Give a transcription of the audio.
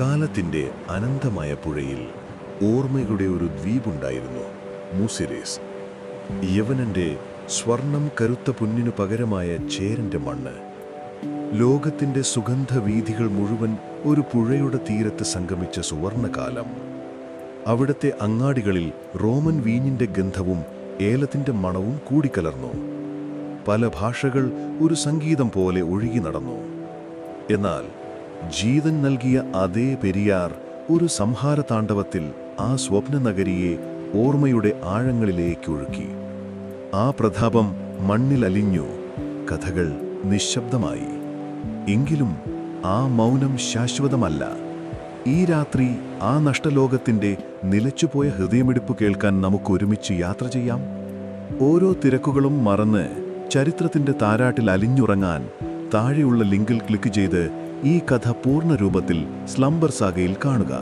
കാലത്തിന്റെ അനന്തമായ പുഴയിൽ ഓർമ്മയുടെ ഒരു ദ്വീപുണ്ടായിരുന്നു മൂസിരേസ്. യവനന്റെ സ്വർണം കരുത്ത പുന്നിനു പകരമായ ചേരന്റെ മണ്ണ്. ലോകത്തിന്റെ സുഗന്ധവീഥികൾ മുഴുവൻ ഒരു പുഴയുടെ തീരത്ത് സംഗമിച്ച സുവർണകാലം. അവിടത്തെ അങ്ങാടികളിൽ റോമൻ വീഞ്ഞിന്റെ ഗന്ധവും ഏലത്തിന്റെ മണവും കൂടിക്കലർന്നു. പല ഭാഷകൾ ഒരു സംഗീതം പോലെ ഒഴുകി നടന്നു. എന്നാൽ ജീവൻ നൽകിയ അതേ പെരിയാർ ഒരു സംഹാരതാണ്ഡവത്തിൽ ആ സ്വപ്ന നഗരിയെ ഓർമ്മയുടെ ആഴങ്ങളിലേക്ക് ഒഴുക്കി ആ പ്രതാപം മണ്ണിലലിഞ്ഞു കഥകൾ നിശബ്ദമായി. എങ്കിലും ആ മൗനം ശാശ്വതമല്ല. ഈ രാത്രി ആ നഷ്ടലോകത്തിന്റെ നിലച്ചുപോയ ഹൃദയമിടിപ്പ് കേൾക്കാൻ നമുക്ക് ഒരുമിച്ച് യാത്ര ചെയ്യാം. ഓരോ തിരക്കുകളും മറന്ന് ചരിത്രത്തിന്റെ താരാട്ടിൽ അലിഞ്ഞുറങ്ങാൻ താഴെയുള്ള ലിങ്കിൽ ക്ലിക്ക് ചെയ്ത് ഈ കഥ പൂർണ രൂപത്തിൽ സ്ലംബർ സാഗയിൽ കാണുക.